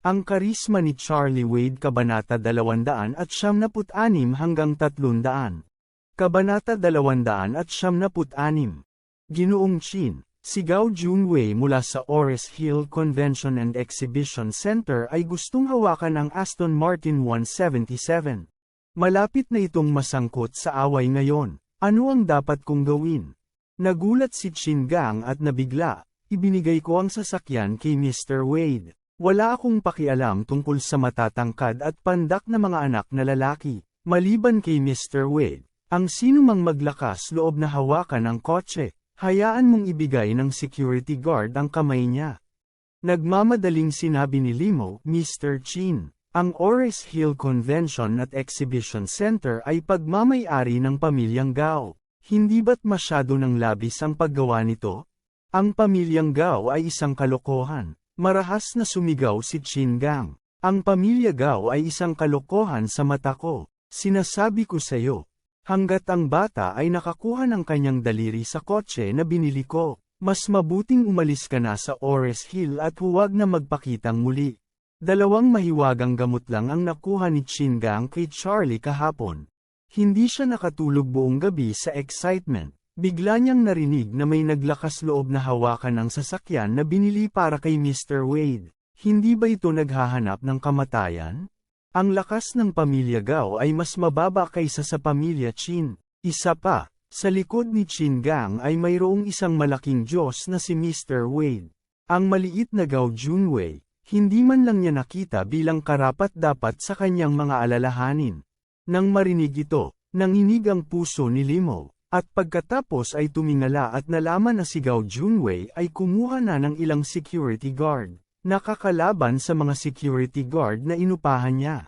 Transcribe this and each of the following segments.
Ang karisma ni Charlie Wade Kabanata 200 at 76 hanggang 300. Kabanata 200 at 76. Ginoong Chin, si Gao Junwei mula sa Ores Hill Convention and Exhibition Center ay gustong hawakan ang Aston Martin 177. Malapit na itong masangkot sa away ngayon. Ano ang dapat kong gawin? Nagulat si Chin Gang at nabigla, ibinigay ko ang sasakyan kay Mr. Wade. Wala akong pakialam tungkol sa matatangkad at pandak na mga anak na lalaki, maliban kay Mr. Wade. Ang sino mang maglakas loob na hawakan ang kotse, hayaan mong ibigay ng security guard ang kamay niya. Nagmamadaling sinabi ni Limo, Mr. Chin. Ang Ores Hill Convention at Exhibition Center ay pagmamayari ng pamilyang Gao. Hindi ba't masyado ng labis ang paggawa nito? Ang pamilyang Gao ay isang kalokohan. Marahas na sumigaw si Chin Gang. Ang pamilya Gao ay isang kalokohan sa mata ko. Sinasabi ko sa iyo. Hanggat ang bata ay nakakuha ng kanyang daliri sa kotse na binili ko, mas mabuting umalis ka na sa Ores Hill at huwag na magpakitang muli. Dalawang mahiwagang gamot lang ang nakuha ni Chingang kay Charlie kahapon. Hindi siya nakatulog buong gabi sa excitement. Bigla niyang narinig na may naglakas loob na hawakan ang sasakyan na binili para kay Mr. Wade. Hindi ba ito naghahanap ng kamatayan? Ang lakas ng pamilya Gao ay mas mababa kaysa sa pamilya Chin. Isa pa, sa likod ni Chin Gang ay mayroong isang malaking Diyos na si Mr. Wade. Ang maliit na Gao Junwei, hindi man lang niya nakita bilang karapat-dapat sa kanyang mga alalahanin. Nang marinig ito, nanginig ang puso ni Limo, at pagkatapos ay tumingala at nalaman na si Gao Junwei ay kumuha na ng ilang security guard, nakakalaban sa mga security guard na inupahan niya.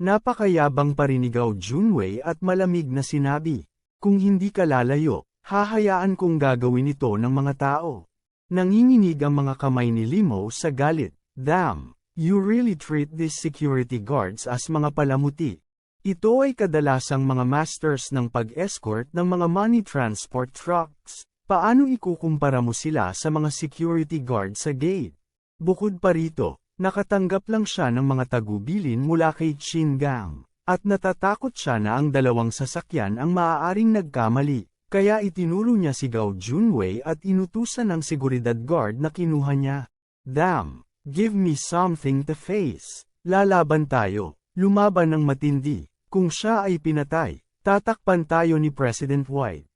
Napakayabang pa rin ni Gao Junwei at malamig na sinabi, kung hindi ka lalayo, hahayaan kong gagawin ito ng mga tao. Nanginginig ang mga kamay ni Limo sa galit. Damn, you really treat these security guards as mga palamuti. Ito ay kadalasang mga masters ng pag-escort ng mga money transport trucks. Paano ikukumpara mo sila sa mga security guard sa gate? Bukod pa rito, nakatanggap lang siya ng mga tagubilin mula kay Chin Gang, at natatakot siya na ang dalawang sasakyan ang maaaring nagkamali. Kaya itinuro niya si Gao Junwei at inutusan ng seguridad guard na kinuha niya. Damn! Give me something to face. Lalaban tayo, lumaban ng matindi. Kung siya ay pinatay, tatakpan tayo ni President White.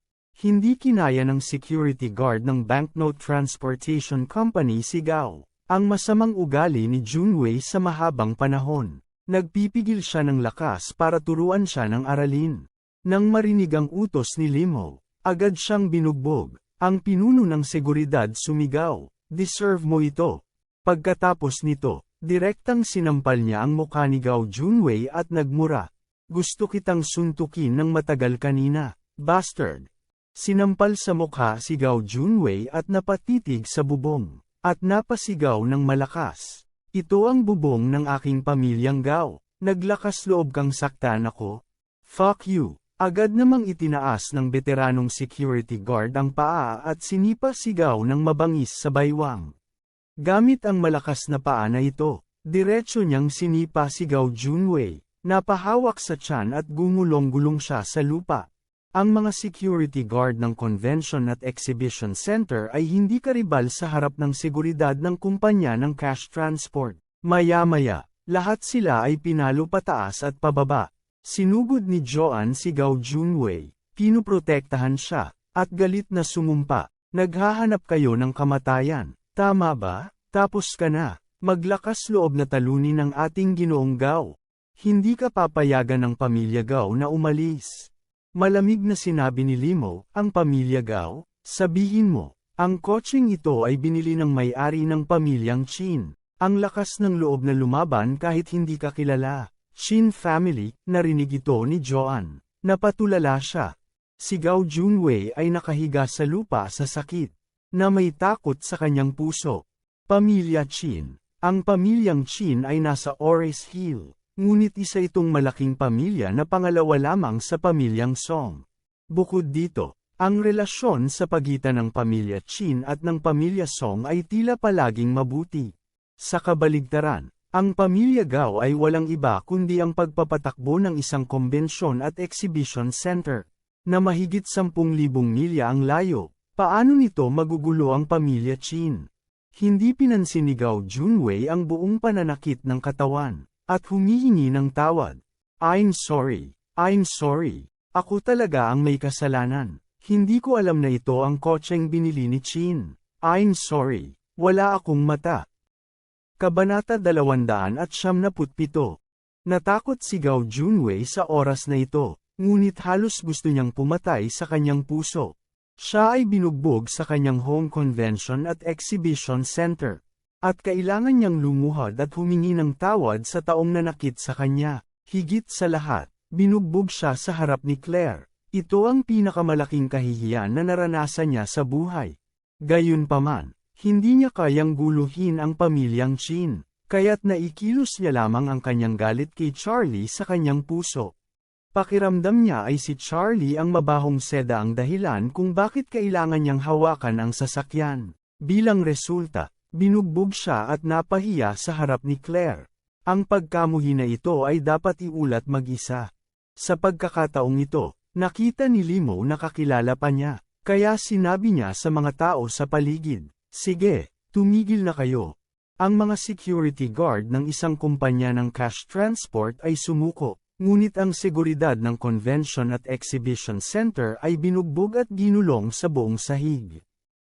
Hindi kinaya ng security guard ng Banknote Transportation Company si Gao. Ang masamang ugali ni Junwei sa mahabang panahon. Nagpipigil siya ng lakas para turuan siya ng aralin. Nang marinig ang utos ni Limo, agad siyang binugbog. Ang pinuno ng seguridad sumigaw, Deserve mo ito. Pagkatapos nito, direktang sinampal niya ang mukha ni Gao Junwei at nagmura. Gusto kitang suntukin ng matagal kanina, bastard. Sinampal sa mukha si Gao Junwei at napatitig sa bubong, at napasigaw ng malakas. Ito ang bubong ng aking pamilyang Gao. Naglakas loob kang saktan ako. Fuck you. Agad namang itinaas ng veteranong security guard ang paa at sinipa sigaw ng mabangis sa baywang. Gamit ang malakas na paa na ito, diretso niyang sinipa si Gao Junwei, napahawak sa tiyan at gumulong-gulong siya sa lupa. Ang mga security guard ng Convention at Exhibition Center ay hindi karibal sa harap ng seguridad ng kumpanya ng cash transport. Maya-maya, lahat sila ay pinalo pataas at pababa. Sinugod ni Joan si Gao Junwei, pinuprotektahan siya, at galit na sumumpa, naghahanap kayo ng kamatayan, tama ba? Tapos ka na, maglakas loob na talunin ng ating ginoong Gao. Hindi ka papayagan ng pamilya Gao na umalis. Malamig na sinabi ni Limo, ang pamilya Gao, sabihin mo, ang kotseng ito ay binili ng may-ari ng pamilyang Chin. Ang lakas ng loob na lumaban kahit hindi ka kilala. Shin family, narinig ito ni Joan. Napatulala siya. Si Gao Junwei ay nakahiga sa lupa sa sakit, na may takot sa kanyang puso. Pamilya Chin. Ang pamilyang Chin ay nasa Ores Hill, ngunit isa itong malaking pamilya na pangalawa lamang sa pamilyang Song. Bukod dito, ang relasyon sa pagitan ng pamilya Chin at ng pamilya Song ay tila palaging mabuti. Sa kabaligtaran, ang pamilya Gao ay walang iba kundi ang pagpapatakbo ng isang konbensyon at exhibition center, na mahigit 10,000 milya ang layo. Paano nito magugulo ang pamilya Chin? Hindi pinansin ni Gao Junwei ang buong pananakit ng katawan, at humihingi ng tawad. I'm sorry, I'm sorry. Ako talaga ang may kasalanan. Hindi ko alam na ito ang kotseng binili ni Chin. I'm sorry. Wala akong mata. Kabanata 277. Natakot si Gao Junwei sa oras na ito, ngunit halos gusto niyang pumatay sa kanyang puso. Siya ay binugbog sa kanyang home convention at exhibition center. At kailangan niyang lumuhod at humingi ng tawad sa taong nanakit sa kanya. Higit sa lahat, binugbog siya sa harap ni Claire. Ito ang pinakamalaking kahihiyan na naranasan niya sa buhay. Gayunpaman, hindi niya kayang guluhin ang pamilyang Chin, kaya't naikilos niya lamang ang kanyang galit kay Charlie sa kanyang puso. Pakiramdam niya ay si Charlie ang mabahong seda ang dahilan kung bakit kailangan niyang hawakan ang sasakyan. Bilang resulta, binugbog siya at napahiya sa harap ni Claire. Ang pagkamuhi na ito ay dapat iulat mag-isa. Sa pagkakataong ito, nakita ni Limo na kakilala pa niya, kaya sinabi niya sa mga tao sa paligid, Sige, tumigil na kayo. Ang mga security guard ng isang kumpanya ng cash transport ay sumuko. Ngunit ang seguridad ng Convention at Exhibition Center ay binugbog at ginulong sa buong sahig.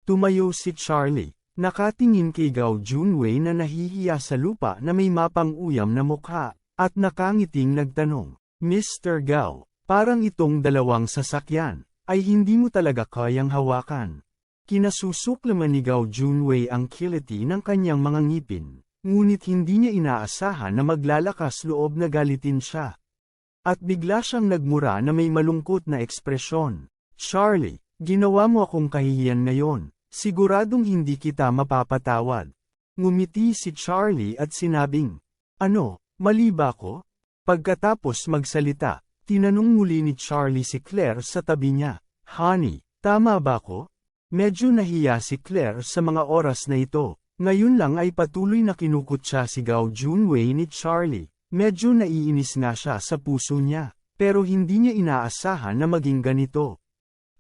Tumayo si Charlie, nakatingin kay Gao Junwei na nahihiya sa lupa na may mapang uyam na mukha, at nakangiting nagtanong, Mr. Gao, parang itong dalawang sasakyan, ay hindi mo talaga kayang hawakan. Kinasusuklaman ni Gao Junwei ang kiliti ng kanyang mga ngipin, ngunit hindi niya inaasahan na maglalakas loob na galitin siya. At bigla siyang nagmura na may malungkot na ekspresyon. Charlie, ginawa mo akong kahihiyan ngayon, siguradong hindi kita mapapatawad. Ngumiti si Charlie at sinabing, Ano, mali ba ako? Pagkatapos magsalita, tinanong muli ni Charlie si Claire sa tabi niya, Honey, tama ba ako? Medyo nahiya si Claire sa mga oras na ito. Ngayon lang ay patuloy na kinukutsa si Gao Junwei ni Charlie. Medyo naiinis nga siya sa puso niya, pero hindi niya inaasahan na maging ganito.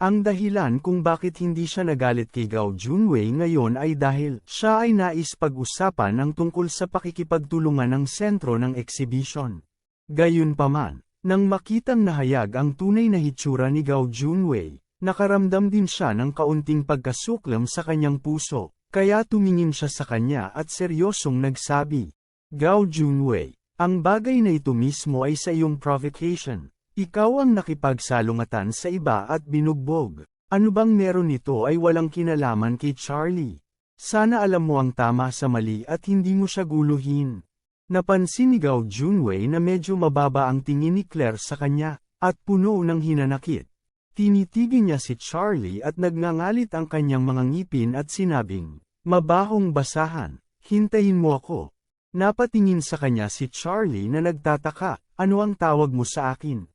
Ang dahilan kung bakit hindi siya nagalit kay Gao Junwei ngayon ay dahil siya ay nais pag-usapan ang tungkol sa pakikipagtulungan ng sentro ng exhibition. Gayunpaman, nang makitang nahayag ang tunay na hitsura ni Gao Junwei, nakaramdam din siya ng kaunting pagkasuklam sa kanyang puso, kaya tumingin siya sa kanya at seryosong nagsabi, Gao Junwei, ang bagay na ito mismo ay sa iyong provocation. Ikaw ang nakipagsalungatan sa iba at binugbog. Ano bang meron nito ay walang kinalaman kay Charlie. Sana alam mo ang tama sa mali at hindi mo siya guluhin. Napansin ni Gao Junwei na medyo mababa ang tingin ni Claire sa kanya, at puno ng hinanakit. Tinitigin niya si Charlie at nagngangalit ang kanyang mga ngipin at sinabing, Mabahong basahan, hintayin mo ako. Napatingin sa kanya si Charlie na nagtataka, ano ang tawag mo sa akin?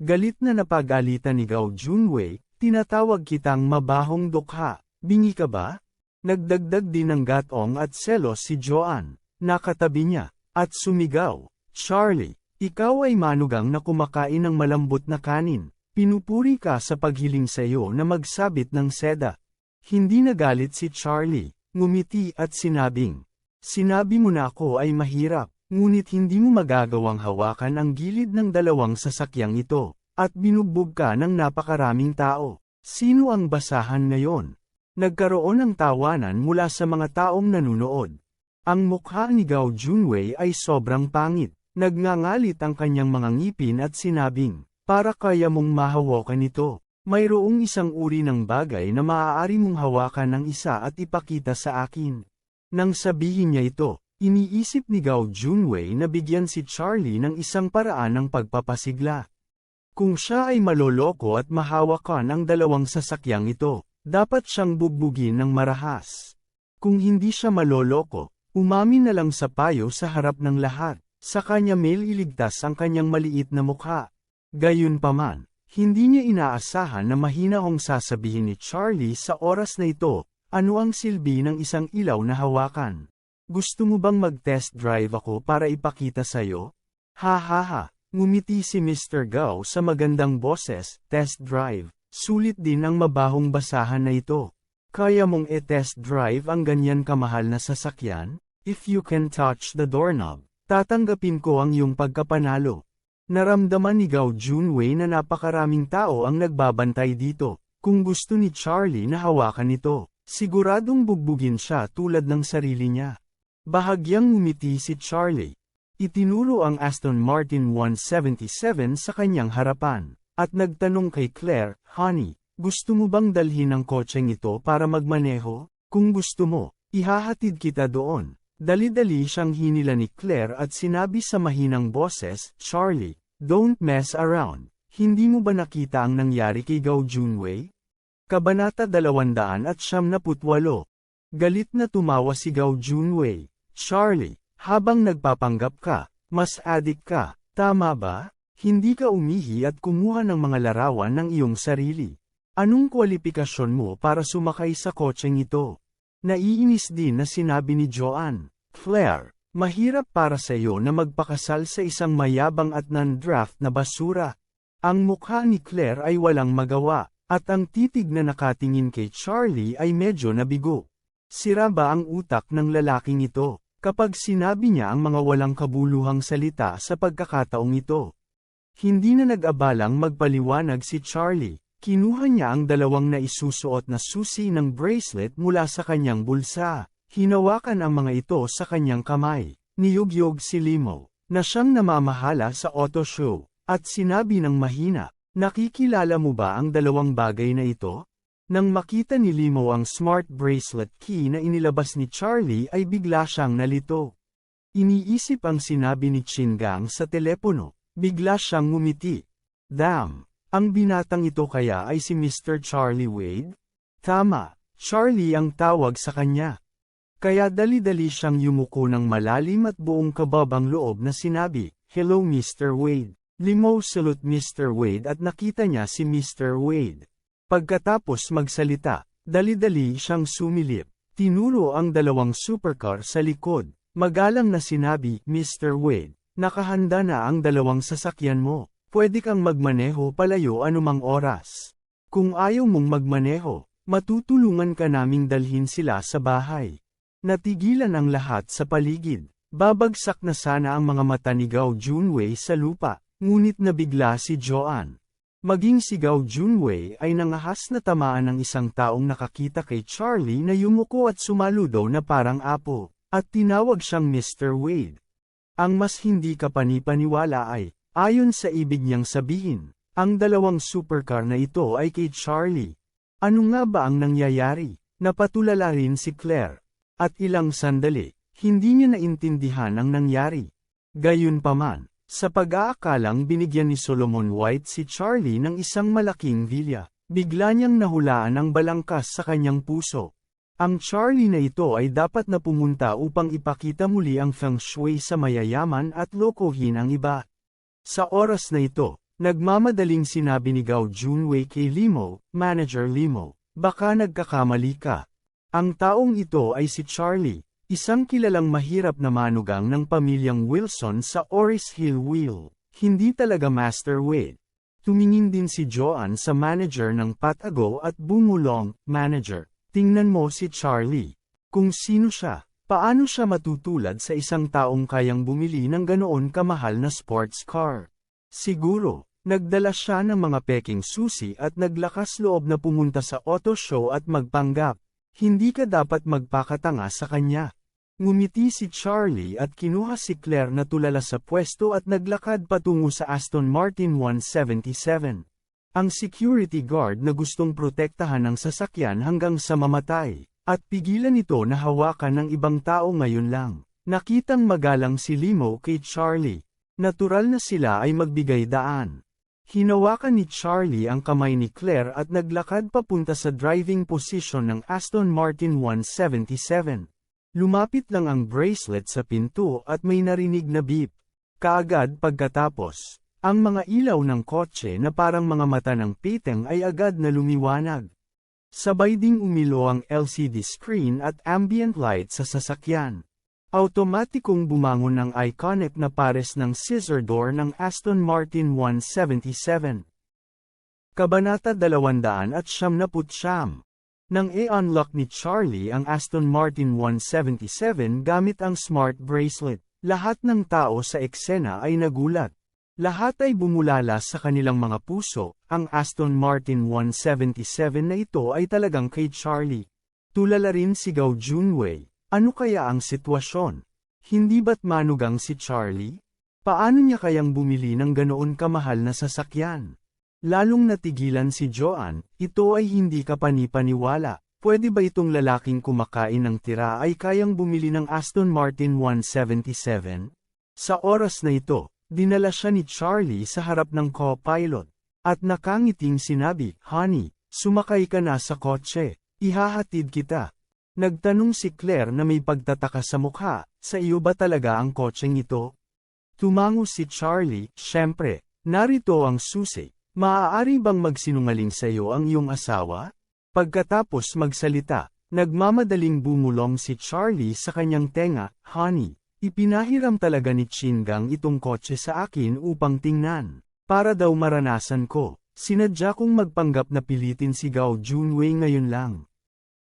Galit na napagalitan ni Gao Junwei, tinatawag kitang mabahong dukha, bingi ka ba? Nagdagdag din ng gatong at selos si Joan, nakatabi niya, at sumigaw, Charlie, ikaw ay manugang na kumakain ng malambot na kanin, pinupuri ka sa paghiling sa iyo na magsabit ng seda. Hindi nagalit si Charlie, ngumiti at sinabing, Sinabi mo na ako ay mahirap, ngunit hindi mo magagawang hawakan ang gilid ng dalawang sasakyang ito, at binugbog ka ng napakaraming tao. Sino ang basahan ngayon? Nagkaroon ng tawanan mula sa mga taong nanunood. Ang mukha ni Gao Junwei ay sobrang pangit. Nagngangalit ang kanyang mga ngipin at sinabing, para kaya mong mahawakan ito. Mayroong isang uri ng bagay na maaari mong hawakan ng isa at ipakita sa akin. Nang sabihin niya ito, Iniisip ni Gao Junwei na bigyan si Charlie ng isang paraan ng pagpapasigla. Kung siya ay maloloko at mahawakan ang dalawang sasakyang ito, dapat siyang bugbugin ng marahas. Kung hindi siya maloloko, umamin na lang sa payo sa harap ng lahat, sa kanya mail iligtas ang kanyang maliit na mukha. Gayunpaman, hindi niya inaasahan na mahinahong sasabihin ni Charlie sa oras na ito, ano ang silbi ng isang ilaw na hawakan. Gusto mo bang mag-test drive ako para ipakita sa'yo? Ha ha ha, ngumiti si Mr. Gao sa magandang boses, test drive, sulit din ang mabahong basahan na ito. Kaya mong e-test drive ang ganyan kamahal na sasakyan? If you can touch the doorknob, tatanggapin ko ang iyong pagkapanalo. Naramdaman ni Gao Junwei na napakaraming tao ang nagbabantay dito. Kung gusto ni Charlie na hawakan ito, siguradong bugbugin siya tulad ng sarili niya. Bahagyang ngumiti si Charlie. Itinuro ang Aston Martin 177 sa kanyang harapan, at nagtanong kay Claire, Honey, gusto mo bang dalhin ang kotseng ito para magmaneho? Kung gusto mo, ihahatid kita doon. Dali-dali siyang hinila ni Claire at sinabi sa mahinang boses, Charlie, don't mess around. Hindi mo ba nakita ang nangyari kay Gao Junwei? Kabanata 278 Galit na tumawa si Gao Junwei. Charlie, habang nagpapanggap ka, mas adik ka, tama ba? Hindi ka umihi at kumuha ng mga larawan ng iyong sarili. Anong kwalifikasyon mo para sumakay sa kotseng ito? Naiinis din na sinabi ni Joanne, Claire, mahirap para sa iyo na magpakasal sa isang mayabang at non-draft na basura. Ang mukha ni Claire ay walang magawa, at ang titig na nakatingin kay Charlie ay medyo nabigo. Sira ba ang utak ng lalaking ito, kapag sinabi niya ang mga walang kabuluhang salita sa pagkakataong ito? Hindi na nag-abalang magpaliwanag si Charlie. Kinuha niya ang dalawang naisusuot na susi ng bracelet mula sa kanyang bulsa. Hinawakan ang mga ito sa kanyang kamay. Niyugyog si Limo, na siyang namamahala sa auto show, at sinabi ng mahina, Nakikilala mo ba ang dalawang bagay na ito? Nang makita ni Limo ang smart bracelet key na inilabas ni Charlie ay bigla siyang nalito. Iniisip ang sinabi ni Chingang sa telepono, bigla siyang ngumiti. Damn! Ang binatang ito kaya ay si Mr. Charlie Wade? Tama, Charlie ang tawag sa kanya. Kaya dali-dali siyang yumuko ng malalim at buong kababang loob na sinabi, Hello Mr. Wade. Limo salute Mr. Wade at nakita niya si Mr. Wade. Pagkatapos magsalita, dali-dali siyang sumilip. Tinuro ang dalawang supercar sa likod. Magalang na sinabi, Mr. Wade, nakahanda na ang dalawang sasakyan mo. Pwede kang magmaneho palayo anumang oras. Kung ayaw mong magmaneho, matutulungan ka naming dalhin sila sa bahay. Natigilan ang lahat sa paligid. Babagsak na sana ang mga mata ni Gao Junwei sa lupa, ngunit nabigla si Joanne. Maging si Gao Junwei ay nangahas na tamaan ng isang taong nakakita kay Charlie na yumuko at sumaludo na parang apo, at tinawag siyang Mr. Wade. Ang mas hindi kapanipaniwala ay, Ayon sa ibig niyang sabihin, ang dalawang supercar na ito ay kay Charlie. Ano nga ba ang nangyayari? Napatulala rin si Claire. At ilang sandali, hindi niya naintindihan ang nangyari. Gayunpaman, sa pag-aakalang binigyan ni Solomon White si Charlie ng isang malaking villa, bigla niyang nahulaan ang balangkas sa kanyang puso. Ang Charlie na ito ay dapat na pumunta upang ipakita muli ang feng shui sa mayayaman at lokohin ang iba. Sa oras na ito, nagmamadaling sinabi ni Gao Junwei kay Limo, Manager Limo, baka nagkakamali ka. Ang taong ito ay si Charlie, isang kilalang mahirap na manugang ng pamilyang Wilson sa Oris Hill Wheel. Hindi talaga Master Wade. Tumingin din si Joanne sa manager ng Patago at bumulong, Manager, tingnan mo si Charlie. Kung sino siya, Paano siya matutulad sa isang taong kayang bumili ng ganoon kamahal na sports car? Siguro, nagdala siya ng mga peking susi at naglakas loob na pumunta sa auto show at magpanggap. Hindi ka dapat magpakatanga sa kanya. Ngumiti si Charlie at kinuha si Claire na tulala sa pwesto at naglakad patungo sa Aston Martin 177. Ang security guard na gustong protektahan ang sasakyan hanggang sa mamatay at pigilan ito na hawakan ng ibang tao ngayon lang. Nakitang magalang si Limo kay Charlie. Natural na sila ay magbigay daan. Hinawakan ni Charlie ang kamay ni Claire at naglakad papunta sa driving position ng Aston Martin 177. Lumapit lang ang bracelet sa pinto at may narinig na beep. Kaagad pagkatapos, ang mga ilaw ng kotse na parang mga mata ng piteng ay agad na lumiwanag. Sabay ding umilo ang LCD screen at ambient light sa sasakyan. Automatikong bumangon ang iconic na pares ng scissor door ng Aston Martin 177. Kabanata 200 at siyam na putsyam. Nang i-unlock ni Charlie ang Aston Martin 177 gamit ang smart bracelet, lahat ng tao sa eksena ay nagulat. Lahat ay bumulala sa kanilang mga puso, ang Aston Martin 177 na ito ay talagang kay Charlie. Tulala rin sigaw Junwei. Ano kaya ang sitwasyon? Hindi ba't manugang si Charlie? Paano niya kayang bumili ng ganoon kamahal na sasakyan? Lalong natigilan si Joan, ito ay hindi ka panipaniwala. Pwede ba itong lalaking kumakain ng tira ay kayang bumili ng Aston Martin 177? Sa oras na ito, dinala siya ni Charlie sa harap ng co-pilot. At nakangiting sinabi, Honey, sumakay ka na sa kotse. Ihahatid kita. Nagtanong si Claire na may pagtataka sa mukha, sa iyo ba talaga ang kotseng ito? Tumango si Charlie, syempre, narito ang susi. Maaari bang magsinungaling sa iyo ang iyong asawa? Pagkatapos magsalita, nagmamadaling bumulong si Charlie sa kanyang tenga, Honey, ipinahiram talaga ni Chingang itong kotse sa akin upang tingnan. Para daw maranasan ko, sinadya kong magpanggap na pilitin si Gao Junwei ngayon lang.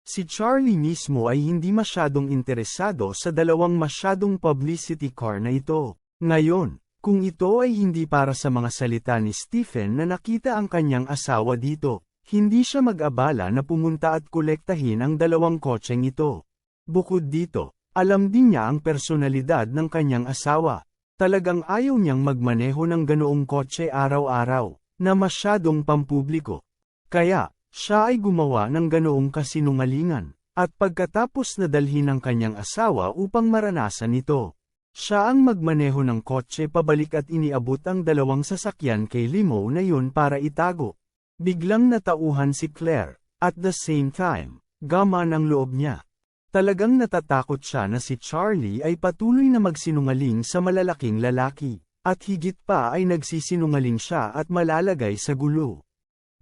Si Charlie mismo ay hindi masyadong interesado sa dalawang masyadong publicity car na ito. Ngayon, kung ito ay hindi para sa mga salita ni Stephen na nakita ang kanyang asawa dito, hindi siya mag-abala na pumunta at kolektahin ang dalawang kotseng ito. Bukod dito, alam din niya ang personalidad ng kanyang asawa. Talagang ayaw niyang magmaneho ng ganoong kotse araw-araw, na masyadong pampubliko. Kaya, siya ay gumawa ng ganoong kasinungalingan, at pagkatapos na dalhin ng kanyang asawa upang maranasan ito. Siya ang magmaneho ng kotse pabalik at iniabot ang dalawang sasakyan kay Limo na yun para itago. Biglang natauhan si Claire, at the same time, gaman ang loob niya. Talagang natatakot siya na si Charlie ay patuloy na magsinungaling sa malalaking lalaki, at higit pa ay nagsisinungaling siya at malalagay sa gulo.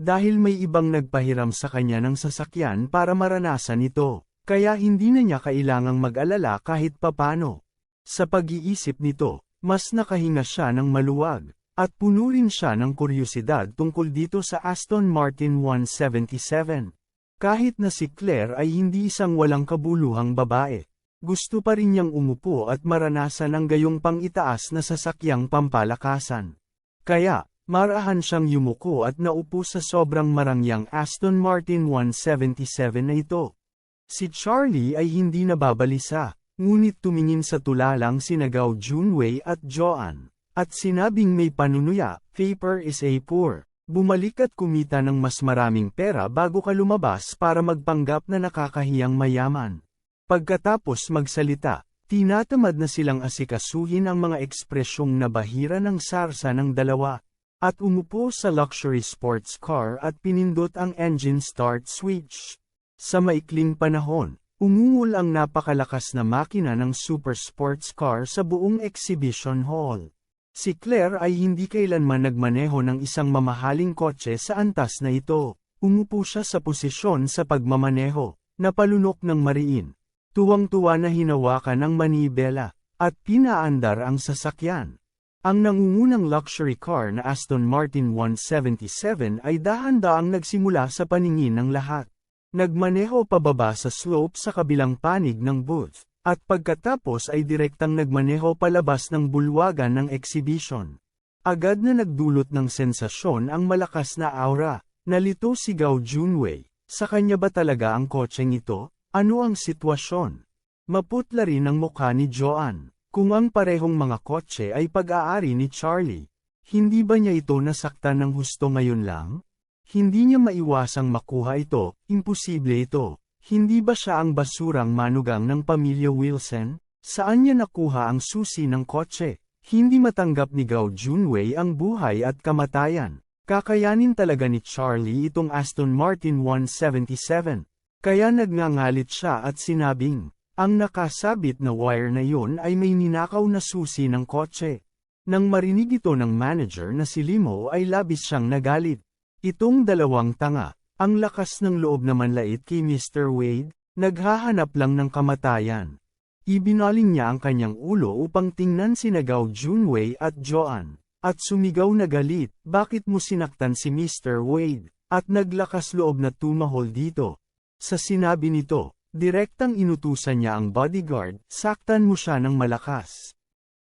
Dahil may ibang nagpahiram sa kanya ng sasakyan para maranasan ito, kaya hindi na niya kailangang mag-alala kahit papano. Sa pag-iisip nito, mas nakahinga siya ng maluwag, at puno rin siya ng kuryosidad tungkol dito sa Aston Martin 177. Kahit na si Claire ay hindi isang walang kabuluhang babae, gusto pa rin niyang umupo at maranasan ang gayong pang-itaas na sasakyang pampalakasan. Kaya, marahan siyang yumuko at naupo sa sobrang marangyang Aston Martin 177 na ito. Si Charlie ay hindi nababalisa. Ngunit tumingin sa tulalang sinagaw Junwei at Joan, at sinabing may panunuya, paper is a poor. Bumalik at kumita ng mas maraming pera bago ka lumabas para magpanggap na nakakahiyang mayaman. Pagkatapos magsalita, tinatamad na silang asikasuhin ang mga ekspresyong nabahira ng sarsa ng dalawa, at umupo sa luxury sports car at pinindot ang engine start switch. Sa maikling panahon, Umungol ang napakalakas na makina ng super sports car sa buong exhibition hall. Si Claire ay hindi kailanman nagmaneho ng isang mamahaling kotse sa antas na ito. Umupo siya sa posisyon sa pagmamaneho, napalunok ng mariin. Tuwang-tuwa na hinawakan ang manibela, at pinaandar ang sasakyan. Ang nangungunang luxury car na Aston Martin 177 ay dahan-daang nagsimula sa paningin ng lahat. Nagmaneho pababa sa slope sa kabilang panig ng booth, at pagkatapos ay direktang nagmaneho palabas ng bulwagan ng exhibition. Agad na nagdulot ng sensasyon ang malakas na aura, nalito si Gao Junwei, sa kanya ba talaga ang kotseng ito? Ano ang sitwasyon? Maputla rin ang mukha ni Joan, kung ang parehong mga kotse ay pag-aari ni Charlie. Hindi ba niya ito nasaktan ng husto ngayon lang? Hindi niya maiwasang makuha ito, imposible ito. Hindi ba siya ang basurang manugang ng pamilya Wilson? Saan niya nakuha ang susi ng kotse? Hindi matanggap ni Gao Junwei ang buhay at kamatayan. Kakayanin talaga ni Charlie itong Aston Martin 177. Kaya nagngangalit siya at sinabing, ang nakasabit na wire na yun ay may ninakaw na susi ng kotse. Nang marinig ito ng manager na si Limo ay labis siyang nagalit. Itong dalawang tanga, ang lakas ng loob na manlait kay Mr. Wade, naghahanap lang ng kamatayan. Ibinaling niya ang kanyang ulo upang tingnan si Nagaw Junwei at Joan, at sumigaw na galit, bakit mo sinaktan si Mr. Wade, at naglakas loob na tumahol dito. Sa sinabi nito, direktang inutusan niya ang bodyguard, saktan mo siya ng malakas.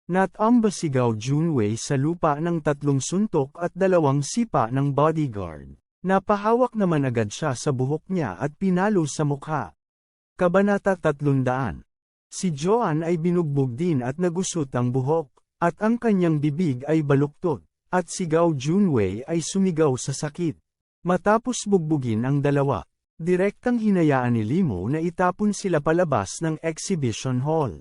Natamba si Gao Junwei sa lupa ng tatlong suntok at dalawang sipa ng bodyguard. Napahawak naman agad siya sa buhok niya at pinalo sa mukha. Kabanata 300 Si Joan ay binugbog din at nagusot ang buhok, at ang kanyang bibig ay baluktot, at si Gao Junwei ay sumigaw sa sakit. Matapos bugbugin ang dalawa, direktang hinayaan ni Limo na itapon sila palabas ng exhibition hall.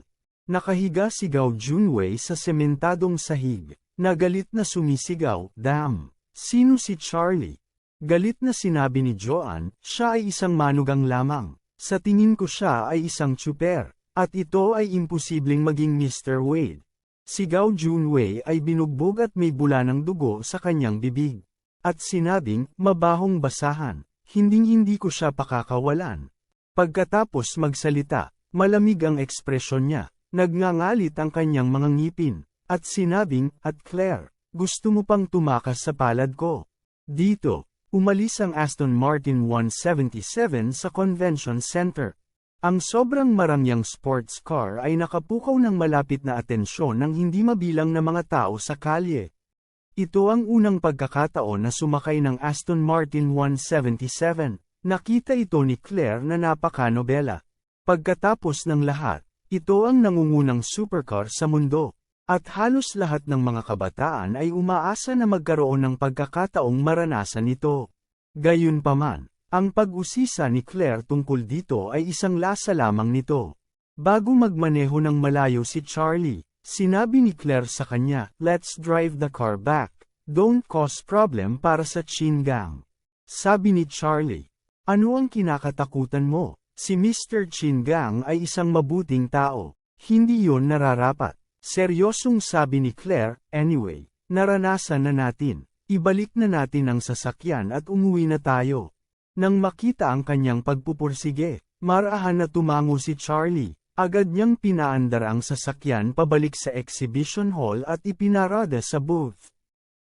Nakahiga si Gao Junwei sa sementadong sahig, nagalit na sumisigaw, Damn! Sino si Charlie? Galit na sinabi ni Joan, siya ay isang manugang lamang. Sa tingin ko siya ay isang tsuper, at ito ay imposibleng maging Mr. Wade. Si Gao Junwei ay binugbog at may bula ng dugo sa kanyang bibig. At sinabing, mabahong basahan, hinding-hindi ko siya pakakawalan. Pagkatapos magsalita, malamig ang ekspresyon niya, nagngangalit ang kanyang mga ngipin, at sinabing, at Claire, gusto mo pang tumakas sa palad ko. Dito, umalis ang Aston Martin 177 sa Convention Center. Ang sobrang marangyang sports car ay nakapukaw ng malapit na atensyon ng hindi mabilang na mga tao sa kalye. Ito ang unang pagkakataon na sumakay ng Aston Martin 177. Nakita ito ni Claire na napakanobela. Pagkatapos ng lahat, ito ang nangungunang supercar sa mundo. At halos lahat ng mga kabataan ay umaasa na magkaroon ng pagkakataong maranasan ito. Gayunpaman, ang pag-usisa ni Claire tungkol dito ay isang lasa lamang nito. Bago magmaneho ng malayo si Charlie, sinabi ni Claire sa kanya, Let's drive the car back. Don't cause problem para sa Chin Gang. Sabi ni Charlie, Ano ang kinakatakutan mo? Si Mr. Chin Gang ay isang mabuting tao. Hindi yon nararapat. Seryosong sabi ni Claire, anyway, naranasan na natin. Ibalik na natin ang sasakyan at umuwi na tayo. Nang makita ang kanyang pagpupursige, marahan na tumango si Charlie. Agad niyang pinaandar ang sasakyan pabalik sa exhibition hall at ipinarada sa booth.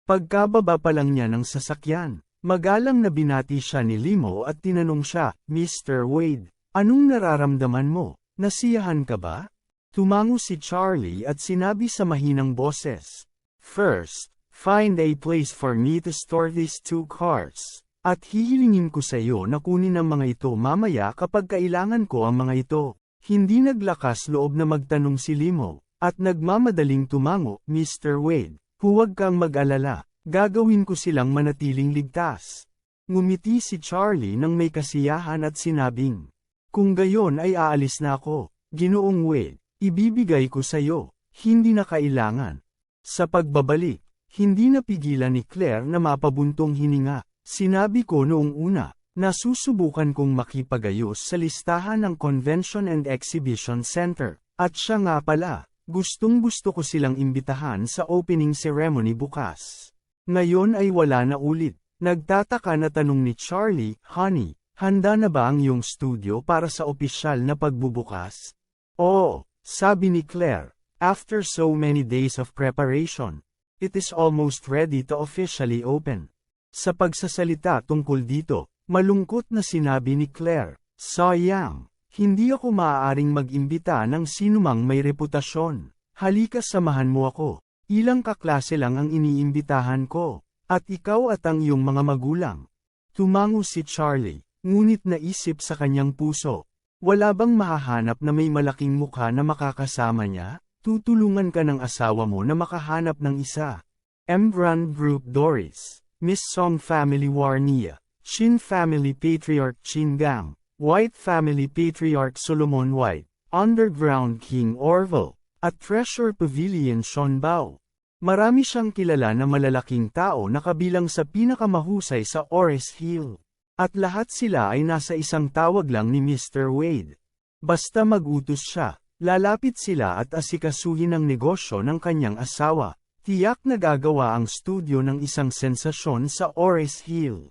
Pagkababa pa lang niya ng sasakyan, magalang na binati siya ni Limo at tinanong siya, Mr. Wade, anong nararamdaman mo? Nasiyahan ka ba? Tumango si Charlie at sinabi sa mahinang boses. First, find a place for me to store these two cars. At hihilingin ko sa iyo na kunin ang mga ito mamaya kapag kailangan ko ang mga ito. Hindi naglakas loob na magtanong si Limo, at nagmamadaling tumango, Mr. Wade, huwag kang mag-alala, gagawin ko silang manatiling ligtas. Ngumiti si Charlie nang may kasiyahan at sinabing, Kung gayon ay aalis na ako, ginoong Wade. Ibibigay ko sa iyo, hindi na kailangan. Sa pagbabalik, hindi napigilan ni Claire na mapabuntong hininga. Sinabi ko noong una, nasusubukan kong makipagayos sa listahan ng Convention and Exhibition Center. At siya nga pala, gustong gusto ko silang imbitahan sa opening ceremony bukas. Ngayon ay wala na ulit. Nagtataka na tanong ni Charlie, Honey, handa na ba ang iyong studio para sa opisyal na pagbubukas? Oo, sabi ni Claire, after so many days of preparation, it is almost ready to officially open. Sa pagsasalita tungkol dito, malungkot na sinabi ni Claire, Sayang, hindi ako maaaring mag-imbita ng sinumang may reputasyon. Halika samahan mo ako. Ilang kaklase lang ang iniimbitahan ko, at ikaw at ang iyong mga magulang. Tumango si Charlie, ngunit naisip sa kanyang puso, wala bang mahahanap na may malaking mukha na makakasama niya? Tutulungan ka ng asawa mo na makahanap ng isa. Embran Group Doris, Miss Song Family Warnia, Shin Family Patriarch Chin Gang, White Family Patriarch Solomon White, Underground King Orville, at Treasure Pavilion Shonbao. Marami siyang kilala na malalaking tao na kabilang sa pinakamahusay sa Ores Hill. At lahat sila ay nasa isang tawag lang ni Mr. Wade. Basta magutos siya, lalapit sila at asikasuhin ang negosyo ng kanyang asawa. Tiyak na gagawa ang studio ng isang sensasyon sa Ores Hill.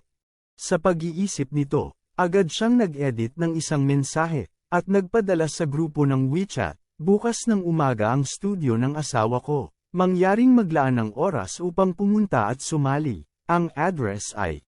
Sa pag-iisip nito, agad siyang nag-edit ng isang mensahe, at nagpadala sa grupo ng WeChat, bukas ng umaga ang studio ng asawa ko. Mangyaring maglaan ng oras upang pumunta at sumali. Ang address ay